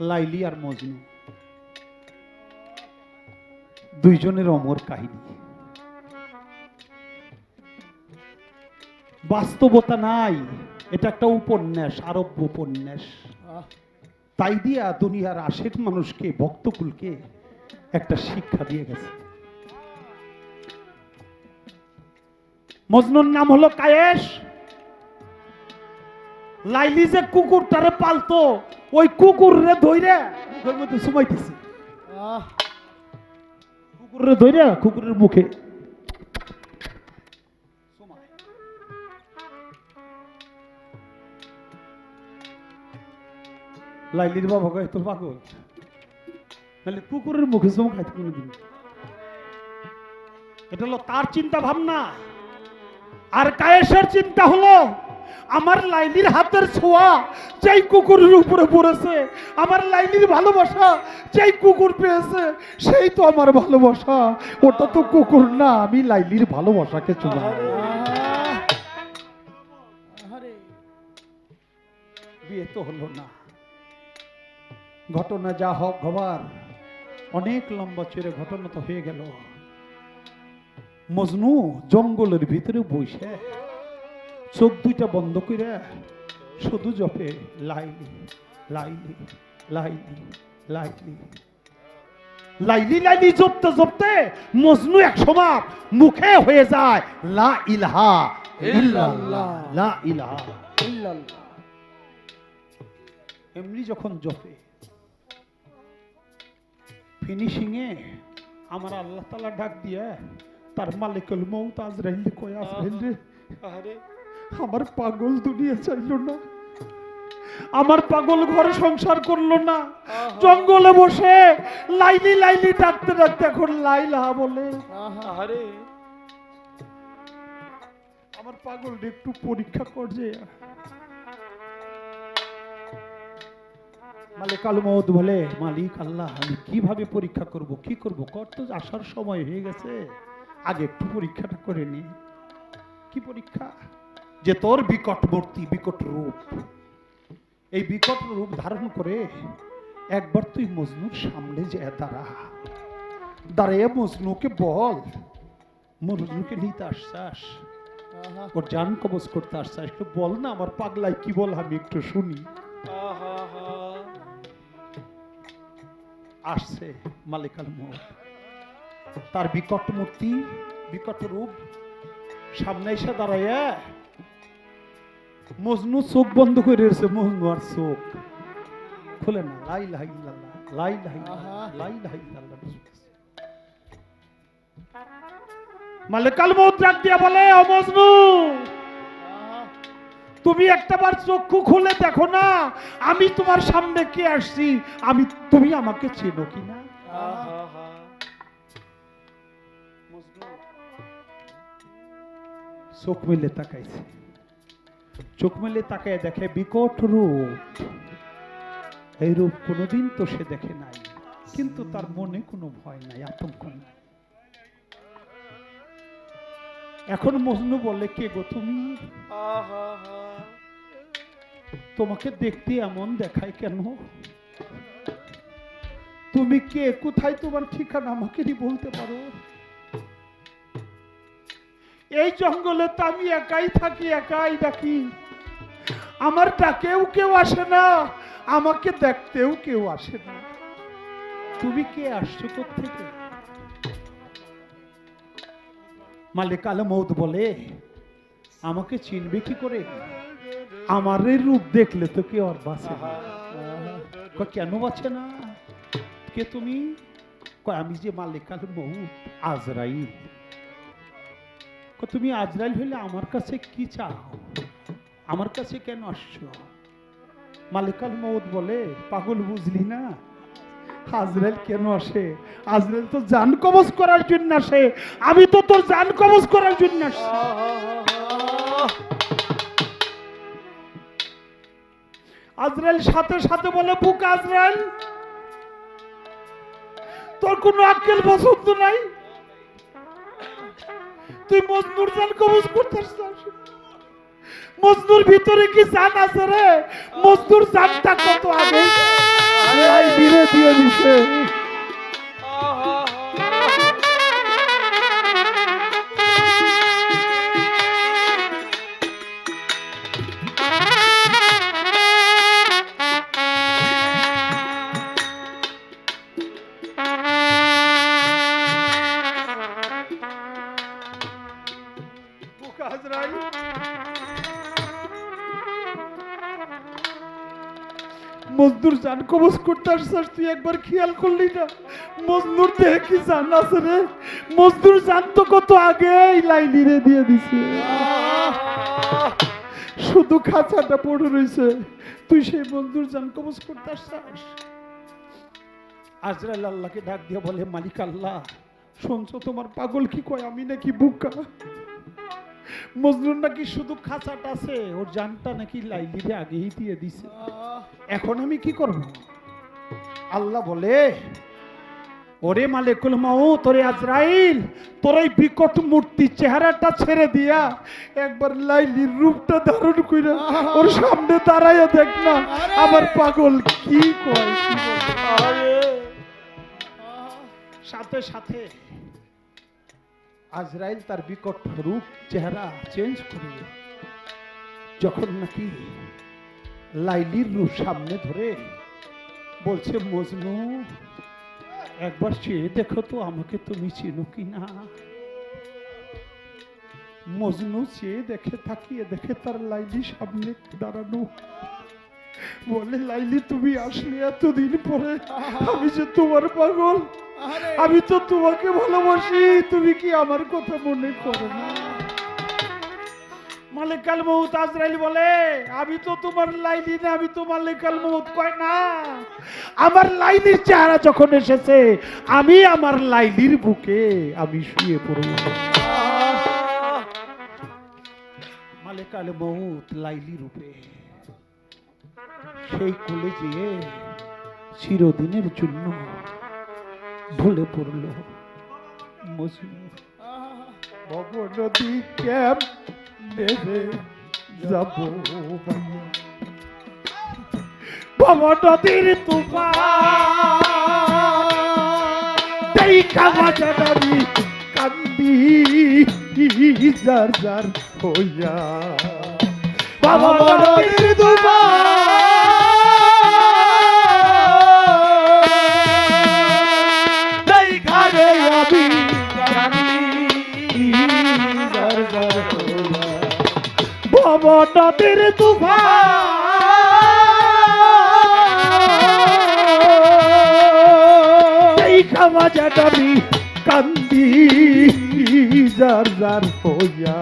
লাইলি আর মজনু। দুইজনের অমর কাহিনী। বাস্তবতা নাই এটা একটা উপন্যাস আরব্য উপন্যাস। তাই দিয়া দুনিয়ার আশের মানুষকে ভক্তকুলকে একটা শিক্ষা দিয়ে গেছে। মজনুর নাম হলো কায়েশ। লাইলি যে কুকুর কুকুরটারে পালতো ওই কুকুর রে ধইরে মুখের মধ্যে সুমাইতেছে। কুকুরের ধইরে কুকুরের মুখে। লাইলির বাবা কয় তো পাগল? নাহলে কুকুরের মুখে চুমু খাইতে কোনোদিন। এটা হলো তার চিন্তা ভাবনা। আর কায়েসের চিন্তা হলো আমার লাইলির হাতের ছোঁয়া যেই কুকুরের উপরে পড়েছে, আমার লাইলির ভালোবাসা যেই কুকুর পেয়েছে, সেই তো আমার ভালোবাসা। ওটা তো কুকুর না, আমি লাইলির ভালোবাসাকে চুমা বিয়ে তো হলো না। ঘটনা যা হোক হবার অনেক লম্বা চড়ে ঘটনা তো হয়ে গেল। মজনু জঙ্গলের ভিতরে বসে। চোখ দুইটা বন্ধ করে শুধু জপে লাইলি লাইলি লাইলি লাইলি লাইলি লাইলি জপতে জপতে মজনু এক সময় মুখে হয়ে যায়, লা ইলাহা লা এমনি যখন জপে ফিনিশিং এ আমার আল্লাহ তালা ডাক দিয়ে, তার মালিকুল মৌত আজরাইল কয় রে? আমার পাগল দুনিয়া চাইলো না। আমার পাগল ঘরে সংসার করল না। জঙ্গলে বসে লাইলি লাইলি ডাকতে ডাকতে এখন লাইলা বলে। আরে। আমার পাগল একটু পরীক্ষা করছে মালিক আল মৌদ বলে মালিক আল্লাহ আমি কীভাবে পরীক্ষা করব কি করব? কর তো আসার সময় হয়ে গেছে। আগে একটু পরীক্ষাটা করে নি। কি পরীক্ষা? যে তোর বিকট মূর্তি বিকট রূপ। এই বিকট রূপ ধারণ করে একবার তুই মজনুর সামনে যে দাঁড়া। দাঁড়িয়ে মজনুকে বল মজনুকে নিতে আসছাস? ওর জান কবজ করতে আসছে একটু বল না আমার পাগলাই কি বল আমি একটু শুনি। আসছে মালিকাল মোর তার বিকট মূর্তি বিকট রূপ সামনে এসে দাঁড়াইয়া মজনু চোখ বন্ধ করে রয়েছে, মজনু আর চোখ। খুলে না লাই লাই লাই লাই লাই লাই মালিকাল মৌত রাখ দিয়া বলে, ও মজনু, তুমি একটাবার চক্ষু খুলে দেখো না, আমি তোমার সামনে কে আসছি? আমি, তুমি আমাকে চেনো কিনা চোখ মিলে তাকাইছে। চোখ মেলে তাকায় দেখে বিকট রূপ। এই রূপ কোনোদিন তো সে দেখে নাই কিন্তু তার মনে কোনো ভয় নাই আতঙ্ক নাই। এখন মজনু বলে কে গো তুমি? তোমাকে দেখতে এমন দেখায় কেন? তুমি কে? কোথায় তোমার ঠিকানা? আমাকে বলতে পারো। এই জঙ্গলে তো আমি একাই থাকি, একাই ডাকি আমার ডাকেও কেউ আসে না। আমাকে দেখতেও কেউ আসে না। তুমি কে আসছো থেকে মালিক আল বলে, আমাকে চিনবে কি করে? আমার এই রূপ দেখলে তো কেউ আর বাঁচে কেন বাঁচে না? কে তুমি? আমি যে মালিক আল মৌদ আজরাইল। তুমি আজরাইল হইলে আমার কাছে কি চাও? আমার কাছে কেন আসছো? মালিকাল মৌদ বলে, পাগল বুঝলি না? আজরাইল কেন আসে? আজরাইল তো জান কবজ করার জন্য আসে। আমি তো তোর জান কবজ করার জন্য আসছি। আজরাইল সাথে সাথে বলে, বুক আজরাইল, তোর কোনো আক্কেল পছন্দ নাই? তুই মজনুর জান কবজ করতে। মজনুর ভিতরে কি জান আছে রে? মজনুর জানটা কত আগে? দিয়ে দিলে কবজ করতে আসছিস, তুই একবার খেয়াল করলি না? মজদুর দেহে কি জান আছে রে? মজদুর জান তো কত আগেই লাইলি রে দিয়ে দিছে। শুধু খাঁচাটা পড়ে রয়েছে তুই সেই মজদুর জান কবজ করতে আসছিস। আজরাইল আল্লাহকে ডাক দিয়ে বলে, মালিক আল্লাহ, শুনছো তোমার পাগল কি কয়? আমি নাকি বুকা? মজনুর নাকি শুধু খাঁচাটা আছে ওর জানটা নাকি লাইলিরে আগেই দিয়ে দিছে। এখন আমি কি করব? আল্লাহ বলে ওরে মালেকুল মাও তোরে আজরাইল তোর এই বিকট মূর্তি চেহারাটা ছেড়ে দিয়া একবার লাইলির রূপটা ধারণ কইরা ওর সামনে দাঁড়াইয়া দেখ না আমার পাগল কি কয় সাথে সাথে। আজরাইল তার বিকট রূপ, চেহারা চেঞ্জ করে যখন নাকি লাইলির রূপ সামনে ধরে বলছে, মজনু, একবার চেয়ে দেখো তো আমাকে তুমি চিনো কি না মজনু চেয়ে দেখে, তাকিয়ে দেখে তার লাইলি সামনে দাঁড়ানো। বলে, লাইলি, তুমি আসলে এতদিন পরে আমি যে তোমার পাগল আমি তো তোমাকে ভালোবাসি, তুমি কি আমার কথা মনে করো না? মালিকাল মৌত আজরাইল বলে, আমি তো তোমার লাইলি না, আমি তো মালিকাল মৌত কয় না। আমার লাইলির চেহারা যখন এসেছে, আমি আমার লাইলির বুকে আমি শুয়ে পড়ব। মালিকাল মৌত লাইলি রূপে, সেই কোলে যেয়ে চিরদিনের জন্য ঢলে পড়ল। মজনু ভব নদী ক্যাম্প নেবে যাব ভব নদীর তুফান। দেখা বাজারি কান্দি যার যার হইয়া। বাবা খাওয়া যাবি কান্দি যার যার হইয়া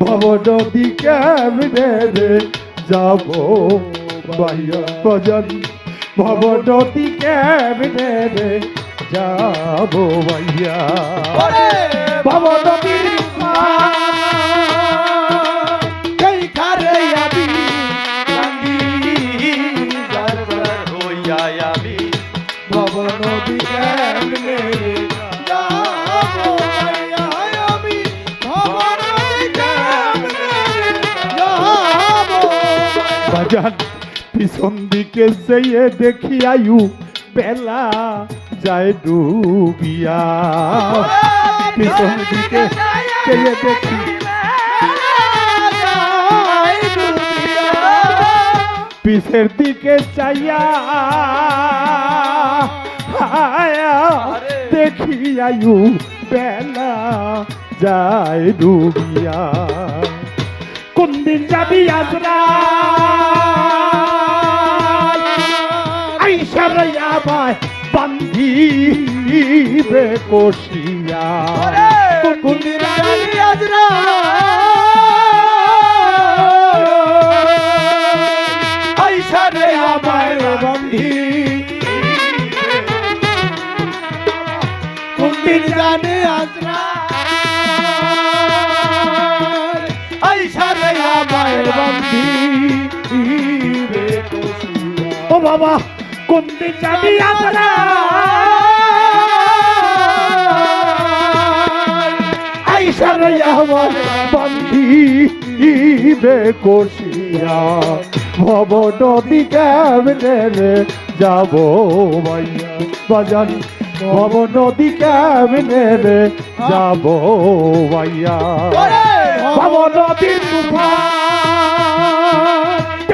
ভব নদী কেমনে রে যাব বাইয়া ভজন ভব নদী কেমনে রে যাব বাইয়া। ভব বাজান পিছন দিকে যেয়ে দেখি আয়ু বেলা যায় ডুবিয়া। পিছন দিকে যেয়ে দেখি পিছের দিকে চাইয়া দেখি আয়ু বেলা যায় ডুবিয়া। কোন দিন যাবি আজরা আইসার আমায় বান্ধিবে কষিয়া। কোন দিন যাবি আজরা। আইসারে আমায় বান্ধি। কোন দিন জানে আজরা। ও বাবা কোন দিন জানি আমরা আইসারে আমায় বান্ধিবে কষিয়া ভব নদী কেমনে রে যাব ভাইয়া বাজান ভব নদী কেমনে রে যাব ভাইয়া ভব নদী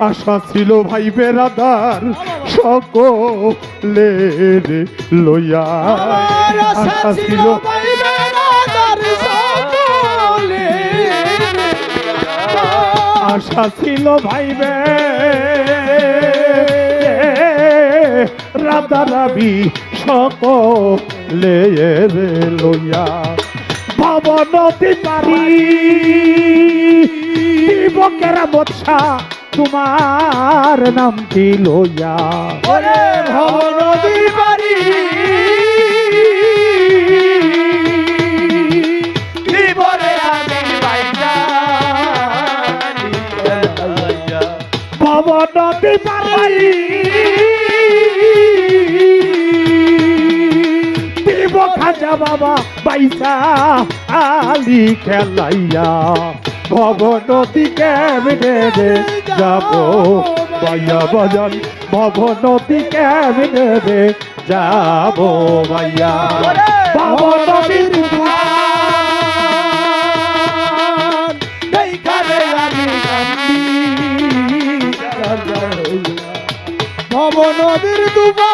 আশা ছিল ভাই বেড়াদার সকলে রে লইয়া আশা ছিল আশা ছিল ভাই বে রাধা রাবি সকলে রে লইয়া ভবনতি পারি বকেরা বৎসা তোমার নাম কি লইয়া? ওরে ভবনদী বাড়ি দিব খাজা বাবা বাইসা আলি খেলাইয়া। ভবনতি কেমনে রে যাব? বাইয়া বাজান ভবনতি কেমনে রে যাব বাইয়া ভবনতি ভবনদীর আমি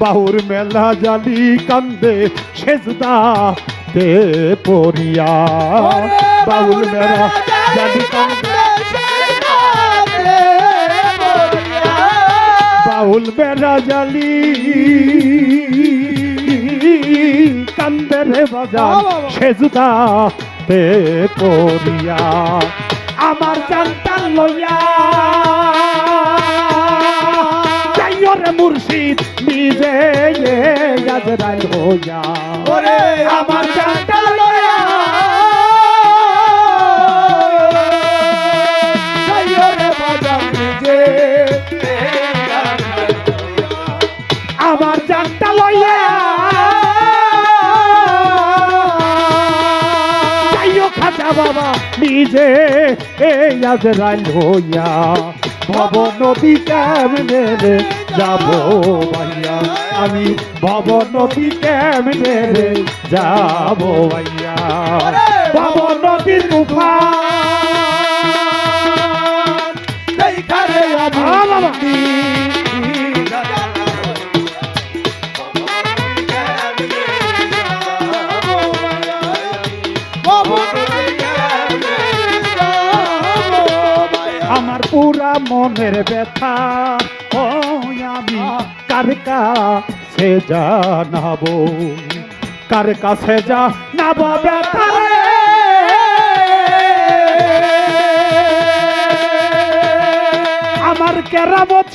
বাহুর মেলা জালি কান্দে সেজদা তে পড়িয়া। বাউল মেলা জালি কান্দে বাউল মেলা জালি কান্দে রে বাজান সেজদা তে পড়িয়া। আমার জানতাম লইয়া মুর্শিদ নিজে গাজরাই হইয়া। ওরে আমার জানটা লয়া যাইও রে নিজে। আমার জানটা লইয়া। খাজা বাবা নিজে এই গাজরাই হইয়া। ভব নদী কেমনে যাব ভাইয়া। আমি ভব নদী কেমনে রে যাব ভাইয়া? ভব নদীর তুফান। এইখানে আমি। আমার পুরা মনের ব্যথা। আমি কার কাছে জানাব? কার কাছে জানাব ব্যথা রে? আমার কেরামত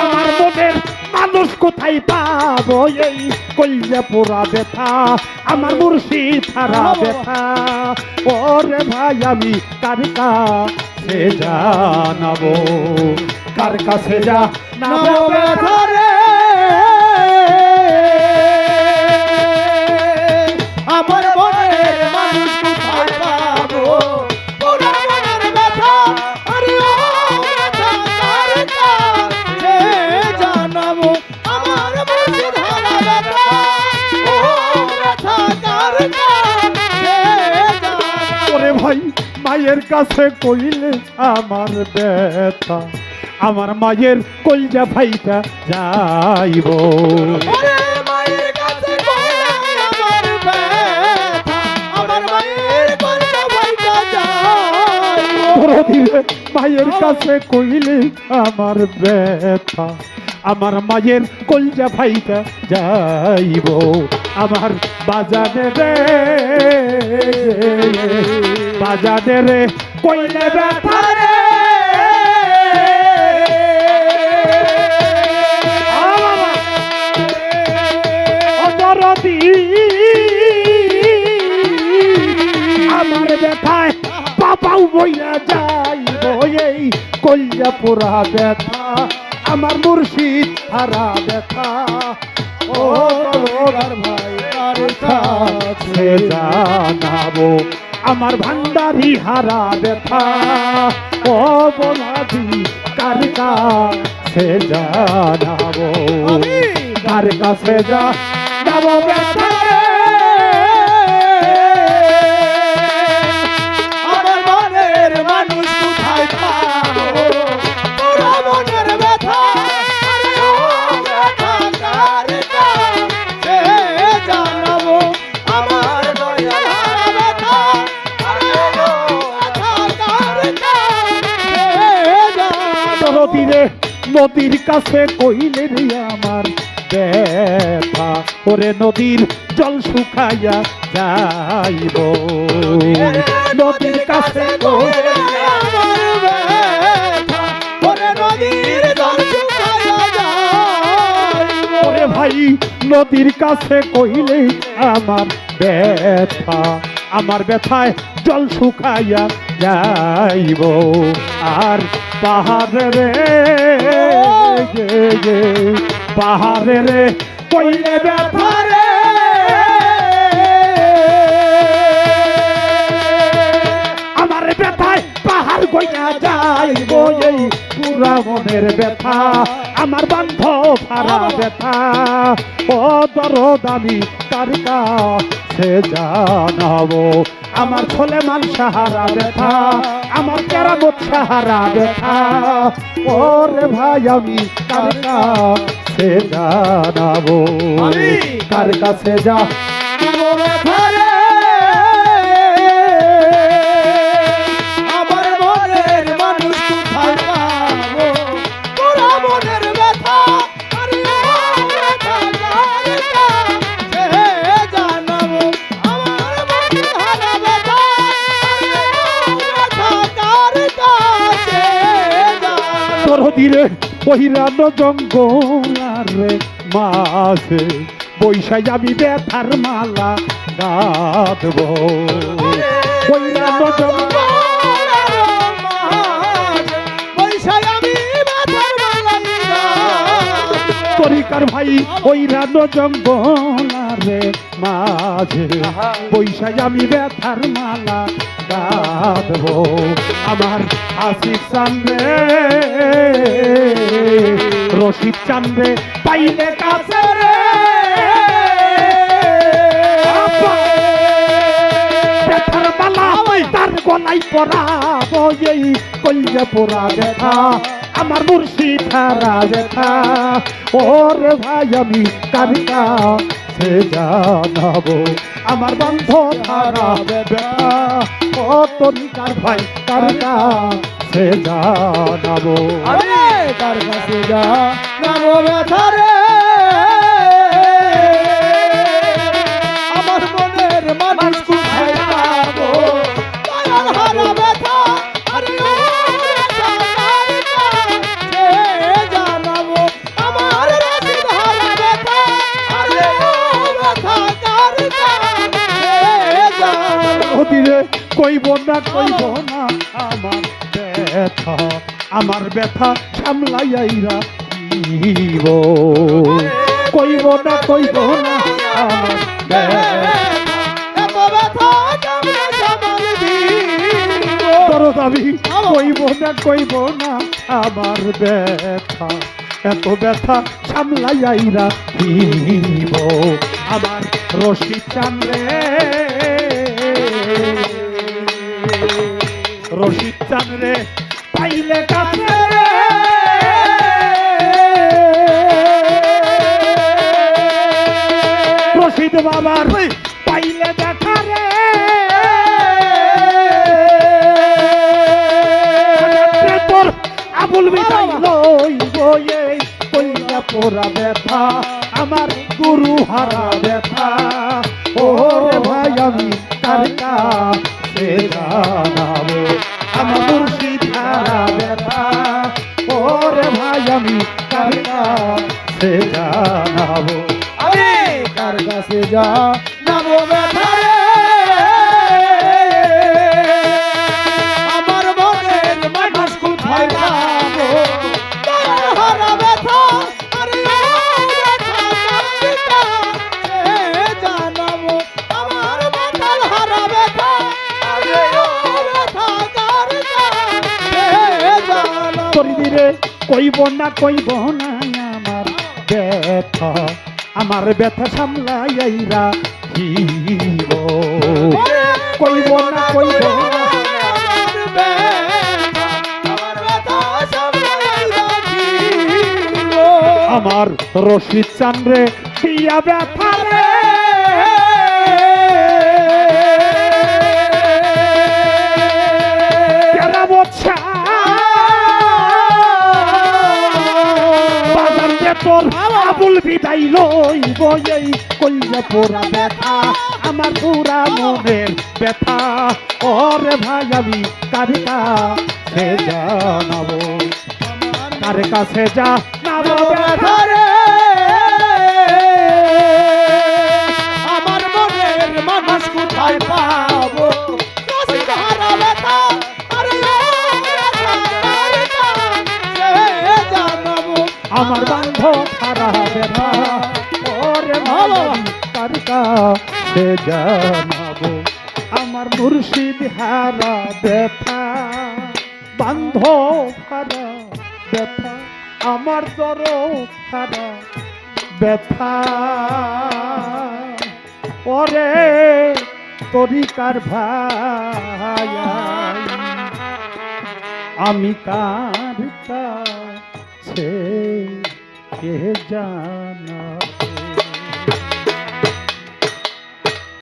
আমার মনের মানুষ কোথায় পাবো? এই কলজা পোড়া ব্যথা, আমার মুর্শিদ ছাড়া ব্যথা। ওরে ভাই, আমি কার কাছে জানাব কার কাছে যা নাবো ভাই মায়ের কাছে কইলে আমার ব্যথা আমার মায়ের কলজা ভাইটা যাইব। মায়ের কাছে কইলে আমার ব্যথা আমার মায়ের কলজা ভাইটা যাইব। আমার বাজারে রে। বাজারে রে। কইলে ব্যথা রে। আমার ব্যথায় বাবাও বইয়া যাইব এই কল্যা পোড়া ব্যথা। আমার মুর্শিদ হারা ব্যথা। ও ভাই কাছে জানাব। আমার ভান্ডারি হারা ব্যথা। ও বলাদি কার কাছে জানাব? কার কাছে যা যাব ব্যথা? নদীরে কাছে কইলে রে আমার ব্যথা। ওরে নদীর জল শুকাইয়া যাইব। নদীর কাছে ওরে নদীর ভাই, নদীর কাছে কইলে আমার ব্যথা। আমার ব্যথায় জল শুকাইয়া যাইব। আর পাহাড়ে রে গে গে পাহাড়ে রে, কইলে ব্যথা রে আমার ব্যথায় পাহাড় গইয়া যাইব এই পুরা মনের ব্যথা। আমার বান্ধব হারা ব্যথা। ও দরদ আমি তার কাছে জানাব। আমার ছোলে মান সাহারা ব্যথা আমার কেরামত সাহারা ব্যথা। ওরে ভাই আমি কার কাছে জানাব? কার কাছে যা? ধরে বহিরানো জঙ্গলারে মাঝে বৈশাই আমি ব্যথার মালা গাঁদব বহিরানো জঙ্গল তরিকার ভাই ওই রানো জঙ্গলারে মাঝে বৈশাই আমি ব্যথার মালা গাঁদব আমার আশিক চান্দে। রশিদ চান্দে পাইলে কাছে রে। তার গলাই পরাবো এই কল্যা পোড়া ব্যথা আমার মুর্শিদ হারা ব্যথা। ওরে ভাই আমি কারিকা সে জানাব আমার বন্ধ হারা ও তরিকার ভাই কারিকা সে জানাব। আমার ব্যথা সামলাইয়াইরা দিব। কইব না কইব না দিব। কইব না কইব না, আমার ব্যথা। এত ব্যথা সামলাইয়াইরা দিব। আমার রশি চামড়ে রশি চামড়ে পাইলে কাছে আমার ওই পাইলে দেখা রে। তোর আবুল বিদায় লই বয়ে পোড়া ব্যথা আমার গুরু হারা ব্যথা। ও রে ভাই আমি কার কাছে জানাব? আমার মুর্শিদ হারা ব্যথা। ও রে ভাই আমি কার কাছে জানাব? কার কাছে যা। নামো ব্যথা রে আমার মনের মানুষ কোথায় পাবো হারা ব্যথা কইব না কইব না, আমার ব্যথা। আমার ব্যথা সামলাইরা হিব কইব না কইব আমার রশিদ চান্দ্রে দিয়া ব্যথা রে। তোর আবুল বিদায় লইব ব্যথা, আমার পুরা মনের ব্যথা। ওরে ভাই, আমি কার কাছে জানাব? কার কাছে যা নাবো ব্যথা? আমার কাছে জানাব আমার মুর্শিদ হারা ব্যথা। বান্ধব হারা ব্যথা, আমার দর হারা ব্যথা। ওরে তরিকার ভাই, আমি কার কাছে কে জানা?